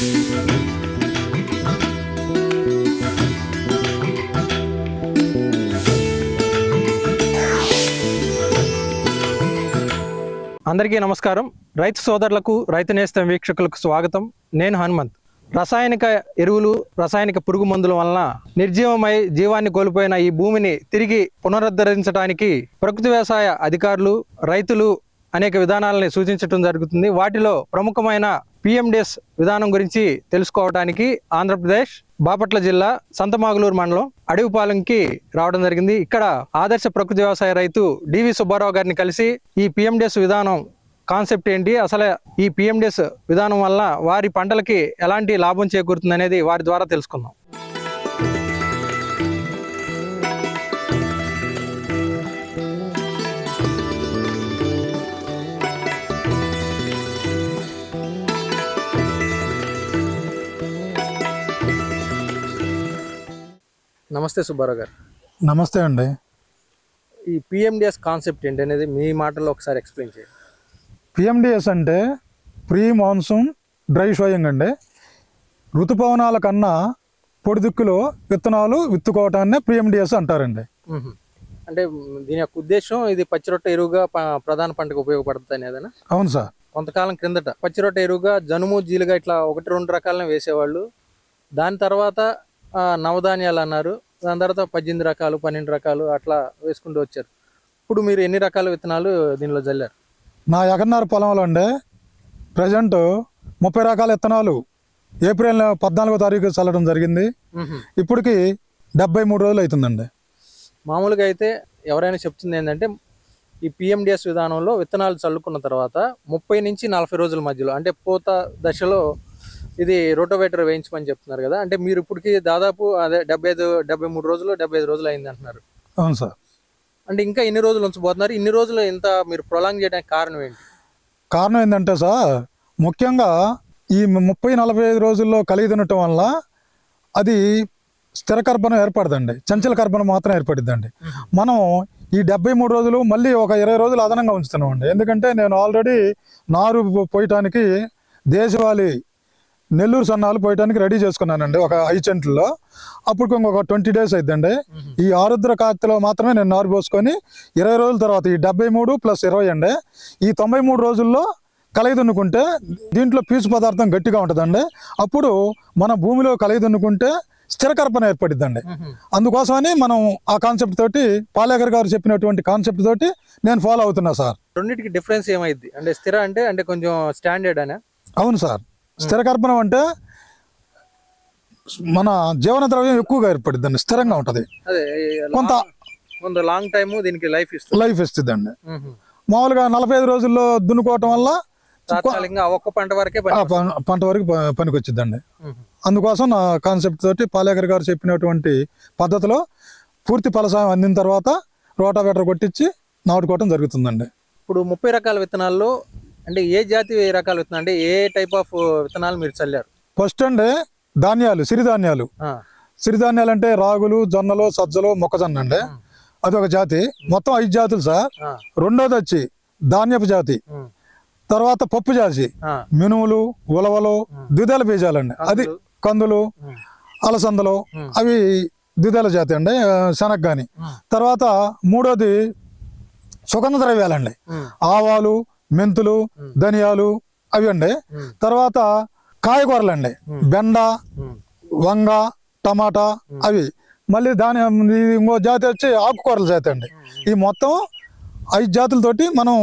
అందరికీ నమస్కారం. రైతు సోదరులకు రైతు నేస్తం వీక్షకులకు స్వాగతం. నేను హనుమంత్. రసాయనిక ఎరువులు రసాయనిక పురుగు మందుల వలన నిర్జీవమై జీవాన్ని కోల్పోయిన ఈ భూమిని తిరిగి పునరుద్ధరించడానికి ప్రకృతి వ్యవసాయ అధికారులు రైతులు అనేక విధానాలని సూచించడం జరుగుతుంది. వాటిలో ప్రముఖమైన పిఎండిఎస్ విధానం గురించి తెలుసుకోవడానికి ఆంధ్రప్రదేశ్ బాపట్ల జిల్లా సంతమాగులూరు మండలం అడవిపాలెంకి రావడం జరిగింది. ఇక్కడ ఆదర్శ ప్రకృతి వ్యవసాయ రైతు డివి సుబ్బారావు గారిని కలిసి ఈ పిఎండిఎస్ విధానం కాన్సెప్ట్ ఏంటి? అసలు ఈ పిఎండిఎస్ విధానం వల్ల వారి పంటలకి ఎలాంటి లాభం చేకూరుతుంది అనేది వారి ద్వారా తెలుసుకుందాం. నమస్తే సుబ్బారావు గారు. నమస్తే అండి. ఈ పిఎండిఎస్ కాన్సెప్ట్ ఏంటి అనేది మీ మాటల్లో ఒకసారి ఎక్స్ప్లెయిన్ చేయండి. పిఎండిఎస్ అంటే ప్రీ మాన్సూన్ డ్రై షోయింగ్ అండి. ఋతుపవనాల కన్నా పొడి దిక్కులో విత్తనాలు విత్తుకోవటాన్ని పిఎండిఎస్ అంటారండి. అంటే దీని యొక్క ఉద్దేశం ఇది పచ్చిరొట్ట ఎరువుగా ప్రధాన పంటకు ఉపయోగపడుతుంది అనేదనా అవును సార్. కొంతకాలం క్రిందట పచ్చిరొట్ట ఎరువుగా జనుము జీలుగా ఇట్లా ఒకటి రెండు రకాలను వేసేవాళ్ళు. దాని తర్వాత నవధాన్యాలు అన్నారు. దాని తర్వాత పద్దెనిమిది రకాలు పన్నెండు రకాలు అట్లా వేసుకుంటూ వచ్చారు. ఇప్పుడు మీరు ఎన్ని రకాల విత్తనాలు దీనిలో జల్లారు? నా ఎకరన్నర పొలంలో అండి ప్రజెంట్ ముప్పై రకాల విత్తనాలు ఏప్రిల్ పద్నాలుగో తారీఖు చల్లడం జరిగింది. ఇప్పటికి డెబ్బై మూడు రోజులు అవుతుందండి. మామూలుగా అయితే ఎవరైనా చెప్తుంది ఏంటంటే ఈ పిఎండిఎస్ విధానంలో విత్తనాలు చల్లుకున్న తర్వాత ముప్పై నుంచి నలభై రోజుల మధ్యలో అంటే పూత దశలో ఇది రోటోవేటర్ వేయించమని చెప్తున్నారు కదా. అంటే మీరు ఇప్పటికి దాదాపు అదే డెబ్బై ఐదు డెబ్బై మూడు రోజులు డెబ్బై ఐదు రోజులు అయింది అంటున్నారు అవును సార్. అంటే ఇంకా ఇన్ని రోజులు ఉంచబోతున్నారు. ఇన్ని రోజులు ఇంత మీరు ప్రొలాంగ్ చేయడానికి కారణం ఏంటి? కారణం ఏంటంటే సార్ ముఖ్యంగా ఈ ముప్పై నలభై ఐదు రోజుల్లో కలిగి తినటం వల్ల అది స్థిర కర్బనం ఏర్పడదండి. చంచల కర్బనం మాత్రం ఏర్పడిద్దండి. మనం ఈ డెబ్బై మూడు రోజులు మళ్ళీ ఒక ఇరవై రోజులు అదనంగా ఉంచుతున్నామండి. ఎందుకంటే నేను ఆల్రెడీ నారు పోయటానికి దేశవాళీ నెల్లూరు సన్నాలు పోయటానికి రెడీ చేసుకున్నానండి ఒక ఐదు అప్పుడు ఇంకొక ట్వంటీ డేస్ అయిద్దండి. ఈ ఆరుద్ర కార్తెలో మాత్రమే నేను నారు పోసుకొని ఇరవై రోజుల తర్వాత ఈ డెబ్బై మూడు ప్లస్ ఇరవై అండి. ఈ తొంభై మూడు రోజుల్లో కలయి దున్నుకుంటే దీంట్లో పీచు పదార్థం గట్టిగా ఉంటుందండి. అప్పుడు మన భూమిలో కలయి దున్నుకుంటే స్థిరకర్పణ ఏర్పడిద్దండి. అందుకోసమని మనం ఆ కాన్సెప్ట్ తోటి పాలేకర్ గారు చెప్పినటువంటి కాన్సెప్ట్ తోటి నేను ఫాలో అవుతున్నా సార్. రెండింటికి డిఫరెన్స్ ఏమైంది అంటే స్థిర అంటే అంటే కొంచెం స్టాండర్డ్ అనే? అవును సార్. స్థిరకర్పణం అంటే మన జీవన ద్రవ్యం ఎక్కువగా ఏర్పడిద్దండి స్థిరంగా ఉంటుంది. కొంత కొంత లాంగ్ టైము దీనికి లైఫ్ ఇస్తుంది. లైఫ్ ఇస్తుందండి. మ్మ్. మామూలుగా నలభై ఐదు రోజుల్లో దున్నుకోవటం వల్ల ఒక్క పంట వరకే పంట వరకు ప- పనికొచ్చిద్దండి. మ్మ్. అందుకోసం నా కాన్సెప్ట్ తోటి పాలేకర్ గారు చెప్పినటువంటి పద్ధతిలో పూర్తి ఫలసాయం అందిన తర్వాత రోటావేటర్ కొట్టించి నాటుకోవటం జరుగుతుందండి. ఇప్పుడు ముప్పై రకాల విత్తనాల్లో అంటే ఏ జాతి ఏ రకాల విత్తనాలు అంటే ఏ టైప్ ఆఫ్ విత్తనాలు మీరు చల్లారు? ఫస్ట్ అండి ధాన్యాలు సిరిధాన్యాలు. సిరిధాన్యాలు అంటే రాగులు జొన్నలు సజ్జలు మొక్కజొన్న అండి. అదొక జాతి. మొత్తం ఐదు జాతులు సార్. రెండోది వచ్చి ధాన్యపు జాతి. తర్వాత పప్పు జాతి. మినుములు ఉలవలు ద్విదళ బీజాలండి. అది కందులు. అలసందలు. అవి ద్విదళ జాతి అండి. శనగ కానీ తర్వాత మూడోది సుగంధ ద్రవ్యాలండి. ఆవాలు మెంతులు ధనియాలు అవి అండి. తర్వాత కాయగూరలండి బెండ ఉమ్, వంగ టమాటా అవి. మళ్ళీ దాని ఇంకో జాతి వచ్చి ఆకుకూరల జాతి అండి. ఈ మొత్తం ఐదు జాతులతోటి మనం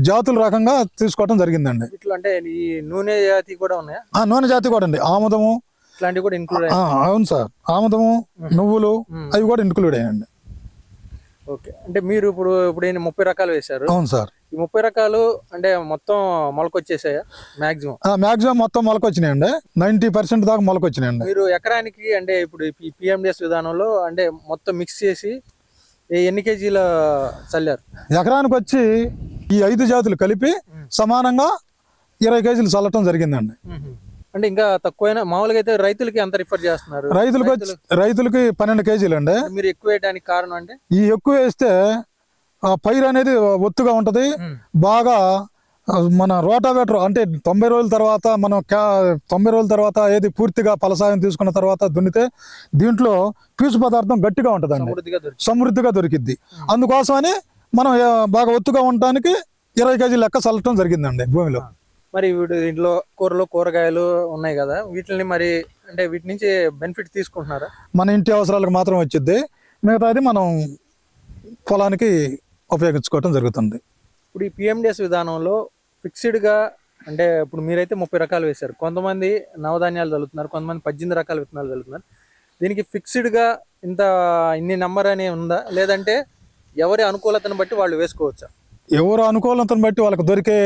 జాతుల రకంగా తీసుకోవడం జరిగిందండి. ఇట్లా అంటే ఈ నూనె జాతి కూడా ఉన్నాయా? నూనె జాతి కూడా అండి. ఆముదము ఇట్లాంటివి కూడా ఇంక్లూడ్ ఆ, అవును సార్. ఆముదము నువ్వులు అవి కూడా ఇంక్లూడ్ అయ్యండి ఓకే. అంటే మీరు ఇప్పుడు ఇప్పుడు ముప్పై రకాలు వేశారు. అవును సార్. ఈ ముప్పై రకాలు అంటే మొత్తం మొలకొచ్చేసాయా మాక్సిమం? మ్యాక్సిమం మొత్తం మొలకొచ్చినాయండి. నైంటీ పర్సెంట్ దాకా మొలకొచ్చినాయండి. మీరు ఎకరానికి అంటే ఇప్పుడు ఈ పిఎండిఎస్ విధానంలో అంటే మొత్తం మిక్స్ చేసి ఎన్ని కేజీల చల్లారు? ఎకరానికి వచ్చి ఈ ఐదు జాతులు కలిపి సమానంగా ఇరవై కేజీలు చల్లటం జరిగిందండి. అంటే ఇంకా తక్కువైనా మామూలుగా అయితే రైతులకి ఎంత రిఫర్ చేస్తున్నారు? రైతులకు వచ్చి రైతులకి పన్నెండు కేజీలు అండి మీరు ఎక్కువ వేయడానికి కారణం అంటే? ఈ ఎక్కువ వేస్తే ఆ పైరు అనేది ఒత్తుగా ఉంటది. ఉమ్. బాగా ఆ, మన రోటావేటర్ అంటే తొంభై రోజుల తర్వాత మనం క్యా తొంభై రోజుల తర్వాత ఏది పూర్తిగా ఫలసాయం తీసుకున్న తర్వాత దున్నితే దీంట్లో పీచు పదార్థం గట్టిగా ఉంటుందండి. సమృద్ధిగా సమృద్ధిగా దొరికిద్ది. అందుకోసమని మనం ఆ, బాగా ఒత్తుగా ఉండటానికి ఇరవై కేజీ లెక్క చల్లటం జరిగిందండి భూమిలో. మరి వీడు దీంట్లో కూరలు కూరగాయలు ఉన్నాయి కదా వీటిని మరి అంటే వీటి నుంచి బెనిఫిట్ తీసుకుంటున్నారా? మన ఇంటి అవసరాలకు మాత్రం వచ్చింది మిగతాది మనం పొలానికి ఉపయోగించుకోవటం జరుగుతుంది. ఇప్పుడు ఈ పిఎండిఎస్ విధానంలో ఫిక్స్డ్గా అంటే ఇప్పుడు మీరైతే ముప్పై రకాలు వేశారు. కొంతమంది నవధాన్యాలు చల్లుతున్నారు కొంతమంది పద్దెనిమిది రకాల విత్తనాలు చల్లుతున్నారు దీనికి ఫిక్స్డ్గా ఇంత ఇన్ని నెంబర్ అని ఉందా? లేదంటే ఎవరి అనుకూలతను బట్టి వాళ్ళు వేసుకోవచ్చా? ఎవరు అనుకూలతను బట్టి వాళ్ళకి దొరికే.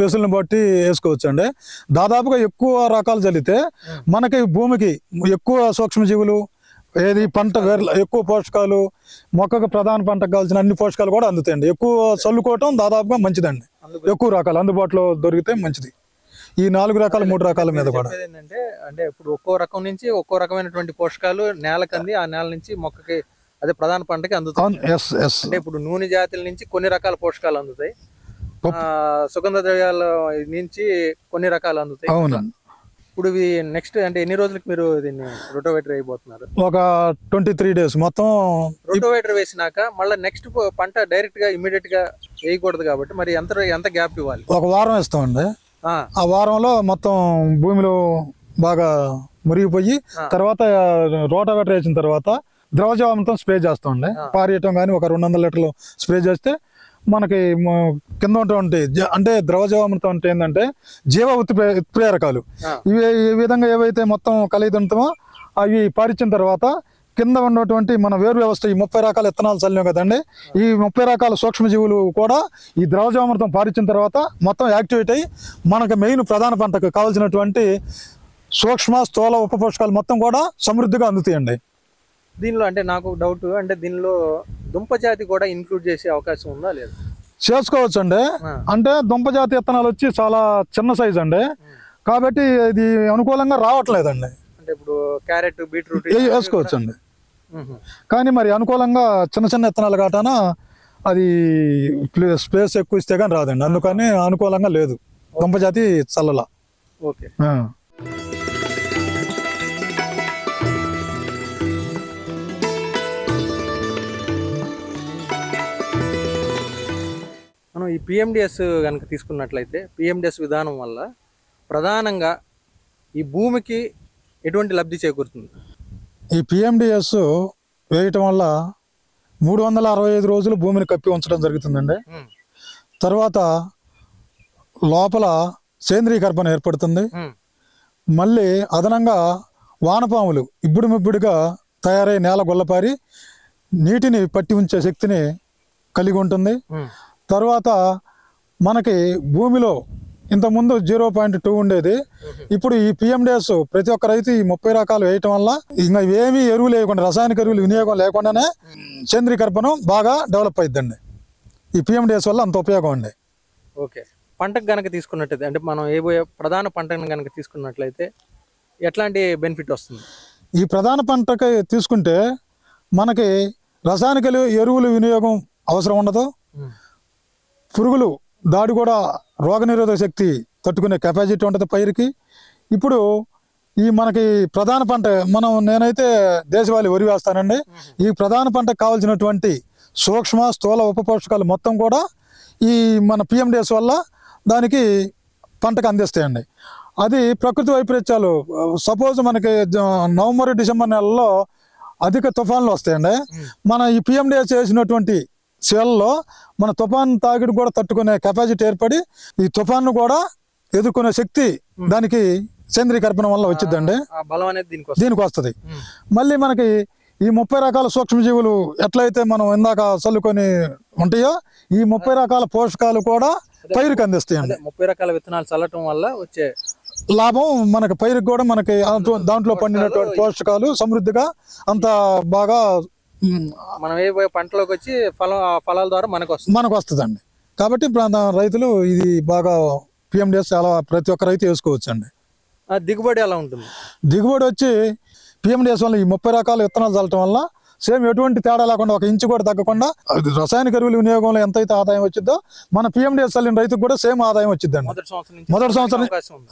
వెసులను బట్టి వేసుకోవచ్చు అండి దాదాపుగా ఎక్కువ రకాలు చల్లితే మనకి భూమికి ఎక్కువ సూక్ష్మజీవులు ఏది పంట ఎక్కువ పోషకాలు మొక్కకు ప్రధాన పంటకు కావాల్సిన అన్ని పోషకాలు కూడా అందుతాయండి. ఎక్కువ చల్లుకోవటం దాదాపుగా మంచిదండి. ఎక్కువ రకాలు అందుబాటులో దొరికితే మంచిది. ఈ నాలుగు రకాలు మూడు రకాల మీద కూడా. ఏంటంటే అంటే ఇప్పుడు ఒక్కో రకం నుంచి ఒక్కో రకమైనటువంటి పోషకాలు నేలకు అంది ఆ నేల నుంచి మొక్కకి అదే ప్రధాన పంటకి అంటే ఇప్పుడు నూనె జాతుల నుంచి కొన్ని రకాల పోషకాలు అందుతాయి. సుగంధ ద్రవ్యాల నుంచి కొన్ని రకాలు అందుతాయి. అవునండి ఇప్పుడు ఇవి నెక్స్ట్ అంటే ఎన్ని రోజులకి మీరు దీన్ని రొటోవేటర్ అయిపోతున్నారు ఒక ట్వంటీ త్రీ డేస్ మొత్తం రొటోవేటర్ వేసినాక మళ్ళీ నెక్స్ట్ పంట డైరెక్ట్గా ఇమీడియట్గా వేయకూడదు కాబట్టి మరి ఎంత ఎంత గ్యాప్ ఇవ్వాలి? ఒక వారం ఇస్తామండి ఆ, ఆ వారంలో మొత్తం భూమిలో బాగా మురిగిపోయి. తర్వాత రోటావేటర్ వేసిన తర్వాత ద్రవజామంతం స్ప్రే చేస్తామండి ఆ. పారేయటం కానీ ఒక రెండు వందల లీటర్లు స్ప్రే చేస్తే మనకి కింద ఉన్నటువంటి అంటే ద్రవజామృతం అంటే ఏంటంటే జీవ ఉత్ప్రే ఉత్ప్రేరకాలు. ఇవి ఈ విధంగా ఏవైతే మొత్తం కలిగి ఉంటామో అవి పారించిన తర్వాత కింద ఉన్నటువంటి మన వేరు వ్యవస్థ ఈ ముప్పై రకాల విత్తనాలు చల్లినాం కదండి ఈ ముప్పై రకాల సూక్ష్మజీవులు కూడా ఈ ద్రవజామృతం పారించిన తర్వాత మొత్తం యాక్టివేట్ అయ్యి మనకు మెయిన్ ప్రధాన పంటకు కావాల్సినటువంటి సూక్ష్మ స్థూల ఉప పోషకాలు మొత్తం కూడా సమృద్ధిగా అందుతాయండి దీనిలో అంటే నాకు డౌట్ అంటే దీనిలో దుంప జాతి కూడా ఇంక్లూడ్ చేసే అవకాశం ఉందా లేదా? చేసుకోవచ్చు అండి. అంటే దుంపజాతి విత్తనాలు వచ్చి చాలా చిన్న సైజ్ అండి. కాబట్టి ఇది అనుకూలంగా రావట్లేదండి. అంటే ఇప్పుడు క్యారెట్ బీట్రూట్ వేసుకోవచ్చు అండి కానీ మరి అనుకూలంగా చిన్న చిన్న విత్తనాలు కాటాన అది స్పేస్ ఎక్కువ ఇస్తే కానీ రాదండి. అందుకని అనుకూలంగా లేదు. దుంపజాతి చల్లల. ఓకే. ఈ పిఎండిఎస్ కనుక తీసుకున్నట్లయితే పిఎండిఎస్ విధానం వల్ల ప్రధానంగా ఈ భూమికి ఎటువంటి లబ్ధి చేకూరుతుంది? ఈ పిఎండిఎస్ వేయటం వల్ల మూడు వందల అరవై ఐదు రోజులు భూమిని కప్పి ఉంచడం జరుగుతుందండి. తర్వాత లోపల సేంద్రీయ కర్బనం ఏర్పడుతుంది మళ్ళీ అదనంగా వానపాములు ఇప్పుడు ముబ్బుడిగా తయారై నేల గొల్లపారి నీటిని పట్టి ఉంచే శక్తిని కలిగి ఉంటుంది. తర్వాత మనకి భూమిలో ఇంతకుముందు జీరో పాయింట్ టూ ఉండేది. ఇప్పుడు ఈ పిఎండిఎస్ ప్రతి ఒక్క రైతు ఈ ముప్పై రకాలు వేయటం వల్ల ఇంకా ఏమీ ఎరువు లేకుండా రసాయనిక ఎరువులు వినియోగం లేకుండానే సేంద్రీయ కర్బనం బాగా డెవలప్ అయిద్దండి. ఈ పిఎండిఎస్ వల్ల అంత ఉపయోగం అండి. ఓకే. పంటకు గనక తీసుకున్నట్లయితే అంటే మనం ఏ ప్రధాన పంటను గనక తీసుకున్నట్లయితే ఎట్లాంటి బెనిఫిట్ వస్తుంది? ఈ ప్రధాన పంటకి తీసుకుంటే మనకి రసాయనిక ఎరువుల వినియోగం అవసరం ఉండదు. పురుగులు దాడి కూడా రోగనిరోధక శక్తి తట్టుకునే కెపాసిటీ ఉంటుంది పైరుకి. ఇప్పుడు ఈ మనకి ప్రధాన పంట మనం నేనైతే దేశవాళీ వరి వేస్తానండి. ఈ ప్రధాన పంటకు కావాల్సినటువంటి సూక్ష్మ స్థూల ఉప పోషకాలు మొత్తం కూడా ఈ మన పిఎండిఎస్ వల్ల దానికి పంటకు అందిస్తాయండి. అది ప్రకృతి వైపరీత్యాలు సపోజ్ మనకి నవంబర్ డిసెంబర్ నెలలో అధిక తుఫాన్లు వస్తాయండి. మన ఈ పిఎండిఎస్ చేసినటువంటి సేలలో మన తుఫాన్ తాకిడి కూడా తట్టుకునే కెపాసిటీ ఏర్పడి ఈ తుఫాన్ను కూడా ఎదుర్కొనే శక్తి దానికి సేంద్రీయ కర్పణ వల్ల వచ్చిందండి బలం అనేది దీనికి వస్తుంది. దీనికి వస్తుంది. మళ్ళీ మనకి ఈ ముప్పై రకాల సూక్ష్మజీవులు ఎట్లయితే మనం ఇందాక చల్లుకొని ఉంటాయో ఈ ముప్పై రకాల పోషకాలు కూడా పైరుకి అందిస్తాయండి. అదే ముప్పై రకాల విత్తనాలు చల్లటం వల్ల వచ్చే లాభం మనకి పైరుకి కూడా మనకి దాంట్లో పండినటువంటి పోషకాలు సమృద్ధిగా అంత బాగా మనం ఏ పంటలోకి వచ్చి ఫలం ఫలాల ద్వారా మనకు వస్తుంది. మనకు వస్తుందండి కాబట్టి రైతులు ఇది బాగా పిఎండిఎస్ చాలా ప్రతి ఒక్క రైతు వేసుకోవచ్చు అండి దిగుబడి ఎలా ఉంటుంది? దిగుబడి వచ్చి పిఎండిఎస్ వల్ల ఈ ముప్పై రకాల విత్తనాలు చల్లటం వల్ల సేమ్ ఎటువంటి తేడా లేకుండా ఒక ఇంచు కూడా తగ్గకుండా అది రసాయనిక ఎరువుల వినియోగంలో ఎంతైతే ఆదాయం వచ్చిందో మన పిఎండిఎస్ చల్లిన రైతుకు కూడా సేమ్ ఆదాయం వచ్చిందండి మొదటి సంవత్సరం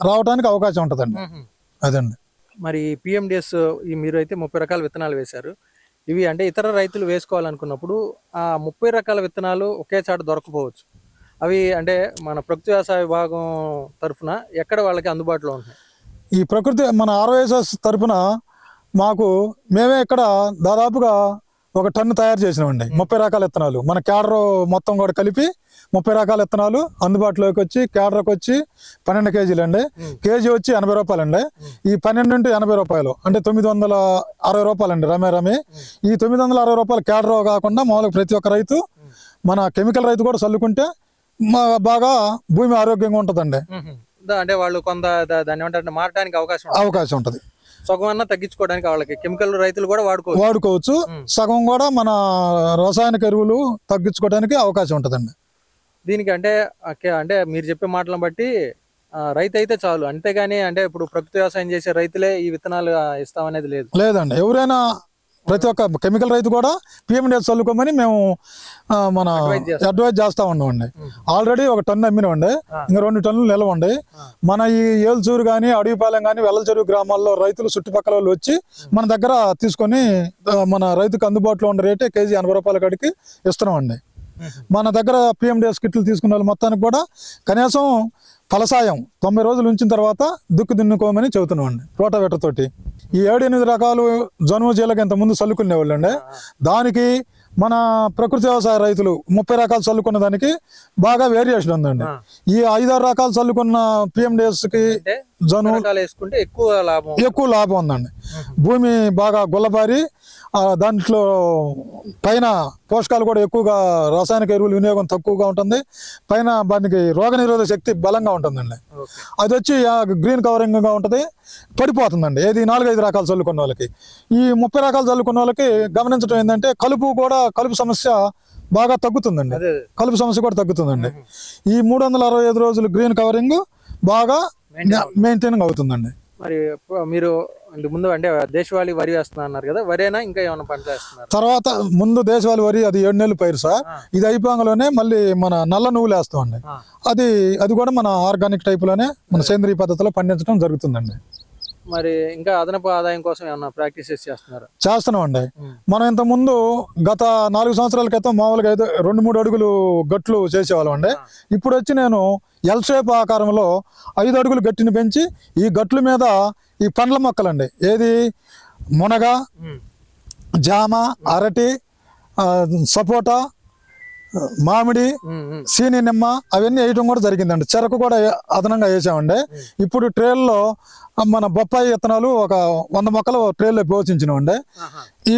రావడానికి అవకాశం ఉంటుందండి. మ్మ్. అదండి. మరి పిఎండిఎస్ ఈ మీరు అయితే ముప్పై రకాల విత్తనాలు వేశారు. ఇవి అంటే ఇతర రైతులు వేసుకోవాలనుకున్నప్పుడు ఆ ముప్పై రకాల విత్తనాలు ఒకే చాట దొరకపోవచ్చు. అవి అంటే మన ప్రకృతి వ్యవసాయ విభాగం తరఫున ఎక్కడ వాళ్ళకి అందుబాటులో ఉంటాయి ఈ ప్రకృతి మన ఆర్వైఎస్ఎస్ తరఫున మాకు మేమే ఇక్కడ దాదాపుగా ఒక టన్ను తయారు చేసినామండి. ముప్పై రకాల విత్తనాలు. మన క్యాడర్ మొత్తం కూడా కలిపి ముప్పై రకాల విత్తనాలు అందుబాటులోకి వచ్చి క్యాడర్కి వచ్చి పన్నెండు కేజీలు అండి. కేజీ వచ్చి ఎనభై రూపాయలు అండి ఈ పన్నెండు నుండి ఎనభై రూపాయలు అంటే తొమ్మిది వందల అరవై రూపాయలు అండి రమే. రమే ఈ తొమ్మిది వందల అరవై రూపాయలు క్యాడర్ కాకుండా మామూలుగా ప్రతి ఒక్క రైతు మన కెమికల్ రైతు కూడా చల్లుకుంటే మా బాగా భూమి ఆరోగ్యంగా ఉంటుందండి. అంటే వాళ్ళు కొంత దా- దాన్ని ఏమంటారు మారడానికి అవకాశం. అవకాశం ఉంటుంది. సగం అన్నా తగ్గించుకోవడానికి వాళ్ళకి కెమికల్ రైతులు కూడా వాడుకోవచ్చు. వాడుకోవచ్చు. సగం కూడా మన రసాయనిక ఎరువులు తగ్గించుకోవడానికి అవకాశం ఉంటుందండి. దీనికి అంటే అంటే మీరు చెప్పే మాటలను బట్టి రైతు అయితే చాలు. అంతేగాని అంటే ఇప్పుడు ప్రకృతి వ్యవసాయం చేసే రైతులే ఈ విత్తనాలు ఇస్తామనేది లేదు. లేదండి. ఎవరైనా ప్రతి ఒక్క కెమికల్ రైతు కూడా పిఎండిఎస్ చల్లుకోమని మేము మన. అడ్వైజ్ చేస్తా ఉన్నామండి. ఆల్రెడీ ఒక టన్ను అమ్మినామండి. ఆ. ఇంకా రెండు టన్నులు నిలవండి. మన ఈ ఏల్చూరు కానీ అడవిపాలెం కానీ వెల్లచెరువు గ్రామాల్లో రైతులు చుట్టుపక్కల వాళ్ళు వచ్చి మన దగ్గర తీసుకొని మన రైతుకు అందుబాటులో ఉండే రేటే కేజీ ఎనభై రూపాయల కాడికి ఇస్తున్నామండి. మన దగ్గర పిఎండిఎస్ కిట్లు తీసుకున్న వాళ్ళు మొత్తానికి కూడా కనీసం ఫలసాయం తొంభై రోజులు ఉంచిన తర్వాత దుక్కు దున్నుకోమని చెబుతున్నామండి రోటావేటర్ తోటి. ఈ ఏడు ఎనిమిది రకాలు జనుము జీలకి ఇంత ముందు చల్లుకునేవాళ్ళు అండి. దానికి మన ప్రకృతి వ్యవసాయ రైతులు ముప్పై రకాలు చల్లుకున్న దానికి బాగా వేరియేషన్ ఉందండి. ఈ ఐదారు రకాలు చల్లుకున్న పిఎండిఎస్కి జను ఎక్కువ లాభం. ఎక్కువ లాభం ఉందండి. భూమి బాగా గుల్లబారి దాంట్లో పైన పోషకాలు కూడా ఎక్కువగా రాసాయనిక ఎరువుల వినియోగం తక్కువగా ఉంటుంది. పైన దానికి రోగనిరోధక శక్తి బలంగా ఉంటుందండి. అది వచ్చి గ్రీన్ కవరింగ్గా ఉంటుంది. పడిపోతుందండి. ఏది నాలుగైదు రకాలు చల్లుకున్న వాళ్ళకి. ఈ ముప్పై రకాలు చల్లుకున్న వాళ్ళకి గమనించడం ఏంటంటే కలుపు కూడా కలుపు సమస్య బాగా తగ్గుతుందండి. కలుపు సమస్య కూడా తగ్గుతుందండి. ఈ మూడు వందల అరవై ఐదు రోజులు గ్రీన్ కవరింగ్ బాగా మెయింటైనింగ్ అవుతుందండి. మరి మీరు ముందు అంటే దేశవాళీ వరి వేస్తున్నా అన్నారు కదా వరేనా ఇంకా ఏమైనా పంటలు వేస్తున్నారు? తర్వాత ముందు దేశవాళీ వరి అది ఏడు నెలలు పైరు సార్. ఇది అయిపోగానే మళ్ళీ మన నల్ల నువ్వులు వేస్తామండి. అది అది కూడా మన ఆర్గానిక్ టైపులోనే మన సేంద్రియ పద్ధతిలో పండించడం జరుగుతుందండి. మరి ఇంకా అదనపు ఆదాయం కోసం ఏమన్నా ప్రాక్టీసెస్ చేస్తున్నారు? చేస్తున్నామండి మనం ఇంత ముందు గత నాలుగు సంవత్సరాల క్రితం మామూలుగా అయితే రెండు మూడు అడుగులు గట్లు చేసేవాళ్ళం అండి. ఇప్పుడు వచ్చి నేను ఎల్ షేప్ ఆకారంలో ఐదు అడుగులు గట్టిని పెంచి ఈ గట్ల మీద ఈ పండ్ల మొక్కలండి. ఏది? మునగ జామ అరటి సపోటా మామిడి సీని నిమ్మ అవన్నీ వేయటం కూడా జరిగిందండి. చెరకు కూడా అదనంగా వేసామండి. ఇప్పుడు ట్రేల్లో మన బొప్పాయి విత్తనాలు ఒక వంద మొక్కలు ట్రేల్లో పోషించినామండి ఈ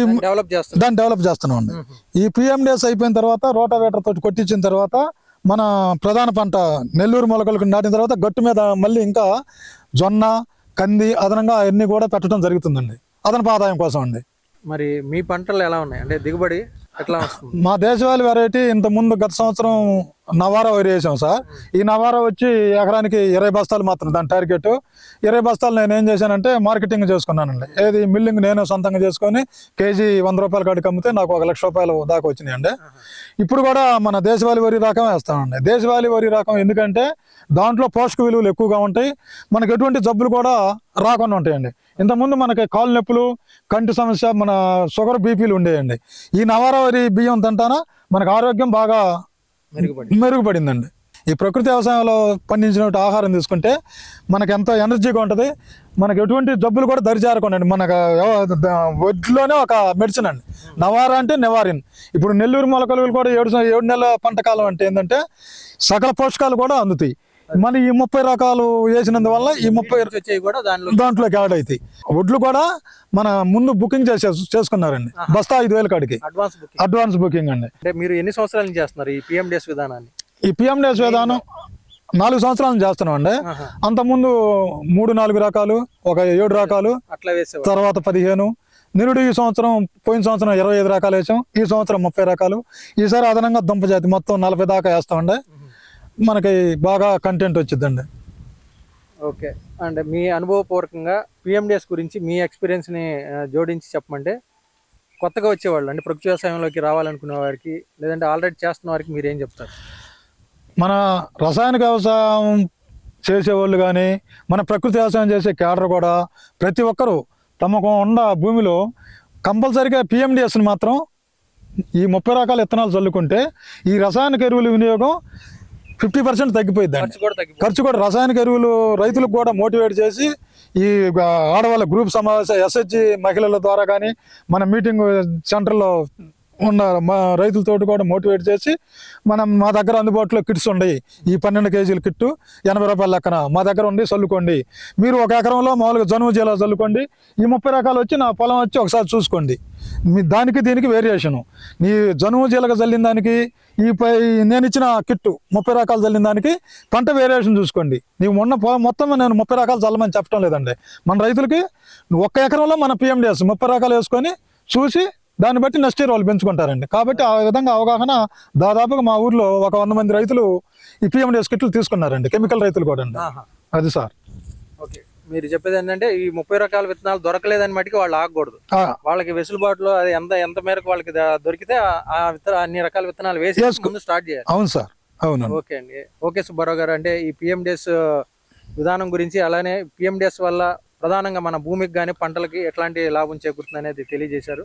దాన్ని డెవలప్ చేస్తున్నామండి. ఈ పిఎండిఎస్ అయిపోయిన తర్వాత రోటావేటర్ తోటి కొట్టించిన తర్వాత మన ప్రధాన పంట నెల్లూరు మొలకలకు నాటిన తర్వాత గట్టు మీద మళ్ళీ ఇంకా జొన్న కంది అదనంగా అవన్నీ కూడా పెట్టడం జరుగుతుందండి. అదనపు ఆదాయం కోసం అండి. మరి మీ పంటలు ఎలా ఉన్నాయి? అంటే దిగుబడి ఎట్లా వస్తుంది? మా దేశవాళీ వెరైటీ ఇంత ముందు గత సంవత్సరం నవారా వరి వేసాం సార్. ఈ నవారా వచ్చి ఎకరానికి ఇరవై బస్తాలు మాత్రం దాని టార్గెట్ ఇరవై బస్తాలు నేను ఏం చేశానంటే మార్కెటింగ్ చేసుకున్నానండి. ఏది మిల్లింగ్ నేను సొంతంగా చేసుకొని కేజీ వంద రూపాయల కాడికి అమ్మితే నాకు ఒక లక్ష రూపాయలు దాకా వచ్చినాయండి. ఇప్పుడు కూడా మన దేశవాళీ వరి రకం వేస్తామండి. దేశవాళీ వరి రకం ఎందుకంటే దాంట్లో పోషక విలువలు ఎక్కువగా ఉంటాయి. మనకు ఎటువంటి జబ్బులు కూడా రాకుండా ఉంటాయండి. ఇంతకుముందు మనకి కాలు నొప్పులు కంటి సమస్య మన షుగర్ బీపీలు ఉండేయండి. ఈ నవారా వరి బియ్యం తింటానా? మనకు ఆరోగ్యం బాగా మెరుగుపడిందండి. ఈ ప్రకృతి వ్యవసాయంలో పండించిన ఆహారం తీసుకుంటే మనకు ఎంతో ఎనర్జీగా ఉంటుంది మనకు ఎటువంటి జబ్బులు కూడా దరిచారకుండా మనకు వడ్లోనే ఒక మెడిసిన్ అండి. నవారా అంటే నివారిన్. ఇప్పుడు నెల్లూరు మొలకలు కూడా ఏడు ఏడు నెలల పంట కాలం అంటే ఏంటంటే సకల పోషకాలు కూడా అందుతాయి. మన ఈ ముప్పై రకాలు వేసినందువల్ల ఈ ముప్పై దాంట్లోకి యాడ్ అవుతాయి. వడ్లు కూడా మన ముందు బుకింగ్ చేసే చేసుకున్నారండి. బస్తా ఐదు వేల కాడికి. అడ్వాన్స్ బుకింగ్ అండి. అంటే మీరు ఎన్ని సంవత్సరాల చేస్తున్నారు ఈ పిఎండిఎస్ విధానాన్ని? ఈ పిఎండిఎస్ విధానం నాలుగు సంవత్సరాల చేస్తున్నాం అండి. ఆహా. అంతకుముందు మూడు నాలుగు రకాలు ఒక ఏడు రకాలు అట్లా తర్వాత పదిహేను. నిరుడు ఈ సంవత్సరం పోయిన సంవత్సరం ఇరవై ఐదు రకాలు వేసాం. ఈ సంవత్సరం ముప్పై రకాలు. ఈసారి అదనంగా దుంప జాతి మొత్తం నలభై దాకా వేస్తామండి మనకి బాగా కంటెంట్ వచ్చిందండి ఓకే. అంటే మీ అనుభవపూర్వకంగా పిఎండిఎస్ గురించి మీ ఎక్స్పీరియన్స్ని జోడించి చెప్పమంటే కొత్తగా వచ్చేవాళ్ళు అంటే ప్రకృతి వ్యవసాయంలోకి రావాలనుకునే వారికి లేదంటే ఆల్రెడీ చేస్తున్న వారికి మీరు ఏం చెప్తారు? మన రసాయనిక వ్యవసాయం చేసేవాళ్ళు కానీ మన ప్రకృతి వ్యవసాయం చేసే కేడర్ కూడా ప్రతి ఒక్కరూ తమకు ఉన్న భూమిలో కంపల్సరిగా పిఎండిఎస్ని మాత్రం ఈ ముప్పై రకాల విత్తనాలు చల్లుకుంటే ఈ రసాయనిక ఎరువుల వినియోగం ఫిఫ్టీ పర్సెంట్ తగ్గిపోయిందండి ఖర్చు కూడా తగ్గిపోతుంది. ఖర్చు కూడా రసాయనిక ఎరువులు రైతులకు కూడా మోటివేట్ చేసి ఈ ఆడవాళ్ళ గ్రూప్ సమావేశ ఎస్హెచ్జి మహిళల ద్వారా కానీ మన మీటింగ్ సెంటర్లో ఉన్న మా రైతులతోటి కూడా మోటివేట్ చేసి మనం మా దగ్గర అందుబాటులో కిట్స్ ఉన్నాయి ఈ పన్నెండు కేజీల కిట్టు ఎనభై రూపాయల లెక్కన మా దగ్గర ఉండి చల్లుకోండి. మీరు ఒక ఎకరంలో మామూలుగా జనుము జిల్లా చల్లుకోండి. ఈ ముప్పై రకాలు వచ్చి నా పొలం వచ్చి ఒకసారి చూసుకోండి. మీ దానికి దీనికి వేరియేషను. నీ జనుము జీలక చల్లిన దానికి ఈ పై నేను ఇచ్చిన కిట్టు ముప్పై రకాలు చల్లిన దానికి పంట వేరియేషన్ చూసుకోండి. నీవు మొన్న పొలం మొత్తం నేను ముప్పై రకాలు చల్లమని చెప్పడం లేదండి. మన రైతులకి ఒక్క ఎకరంలో మన పిఎండిఎస్ ముప్పై రకాలు వేసుకొని చూసి దాన్ని బట్టి నెక్స్ట్ ఇయర్ వాళ్ళు పెంచుకుంటారండి. కాబట్టి ఆ విధంగా అవగాహన దాదాపుగా మా ఊర్లో ఒక వంద మంది రైతులు ఈ పిఎండిఎస్ కిట్లు తీసుకున్నారండి కెమికల్ రైతులు కూడా అండి. అది సార్. ఓకే. మీరు చెప్పేది ఏంటంటే ఈ ముప్పై రకాల విత్తనాలు దొరకలేదని మటుకు వాళ్ళు ఆగకూడదు. వాళ్ళకి వెసులుబాటులో అది ఎంత ఎంత మేరకు వాళ్ళకి దొరికితే ఆ- ఆ విత్తన అన్ని రకాల విత్తనాలు వేసి. ముందు స్టార్ట్ చేయాలి. అవును సార్. అవును ఓకే అండి. ఓకే సుబ్బారావు గారు అంటే ఈ పిఎండిఎస్ విధానం గురించి అలానే పిఎండిఎస్ వల్ల ప్రధానంగా మన భూమికి కానీ పంటలకి ఎట్లాంటి లాభం చేకూరుతుంది అనేది తెలియజేశారు.